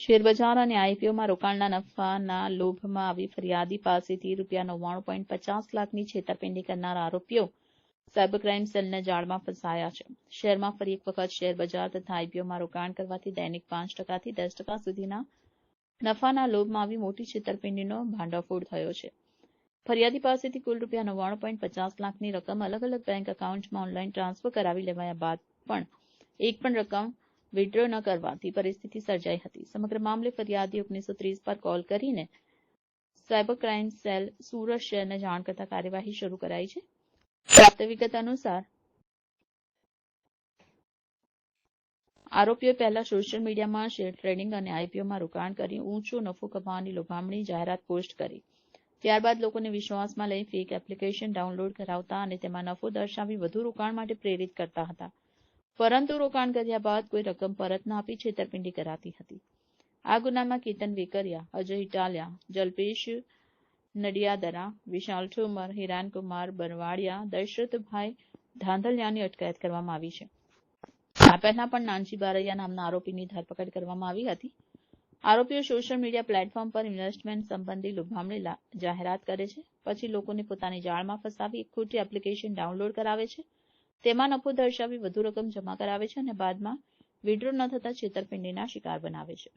શેરબજાર અને આઈપીઓમાં રોકાણના નફાના લોભમાં આવી ફરિયાદી પાસેથી રૂપિયા નવ્વાણું પોઈન્ટ પચાસ લાખની છેતરપિંડી કરનાર આરોપીઓ સાયબર ક્રાઇમ સેલના જાળમાં ફસાયા છે. શહેરમાં ફરી એક વખત શેરબજાર તથા આઈપીઓમાં રોકાણ કરવાથી દૈનિક પાંચ ટકાથી દસ ટકા સુધીના નફાના લોભમાં આવી મોટી છેતરપિંડીનો ભાંડાફોડ થયો છે. ફરિયાદી પાસેથી કુલ રૂપિયા નવ્વાણું પોઈન્ટ પચાસ લાખની રકમ અલગ અલગ બેંક એકાઉન્ટમાં ઓનલાઈન ટ્રાન્સફર કરાવી લેવાયા બાદ પણ એક પણ રકમ વિડ્રો ન કરવાથી પરિસ્થિતિ સર્જાઈ હતી. સમગ્ર મામલે ફરિયાદી ઓગણીસો ત્રીસ પર કોલ કરીને સાયબર ક્રાઇમ સેલ સુરત શહેરને જાણ કરતા કાર્યવાહી શરૂ કરાઈ છે. પ્રાપ્ત વિગત અનુસાર આરોપીઓએ પહેલા સોશિયલ મીડિયામાં શેર ટ્રેડિંગ અને આઈપીઓમાં રોકાણ કરી ઊંચો નફો કમાવાની લોભામણી જાહેરાત પોસ્ટ કરી. ત્યારબાદ લોકોને વિશ્વાસમાં લઈ ફેક એપ્લિકેશન ડાઉનલોડ કરાવતા અને તેમાં નફો દર્શાવી વધુ રોકાણ માટે પ્રેરિત કરતા હતા. પરંતુ રોકાણ કર્યા બાદ કોઈ રકમ પરત ન આપી છેતરપિંડી કરાતી હતી. આ ગુનામાં કેતન વેકરિયા, અજય ઇટાલિયા, જલ્પેશ નડિયાદરા, વિશાલ ઠોમર, હિરાનકુમાર બરવાડિયા, દશરથભાઈ ધાંધલિયાની અટકાયત કરવામાં આવી છે. આ પહેલા પણ નાનજી બારૈયા નામના આરોપીની ધરપકડ કરવામાં આવી હતી. આરોપીઓ સોશિયલ મીડિયા પ્લેટફોર્મ પર ઇન્વેસ્ટમેન્ટ સંબંધી લુભામણી જાહેરાત કરે છે. પછી લોકોને પોતાની જાળમાં ફસાવી એક ખોટી એપ્લિકેશન ડાઉનલોડ કરાવે છે. તેમાં નફો દર્શાવી વધુ રકમ જમા કરાવે છે અને બાદમાં વિડ્રો ન થતા છેતરપિંડીના શિકાર બનાવે છે.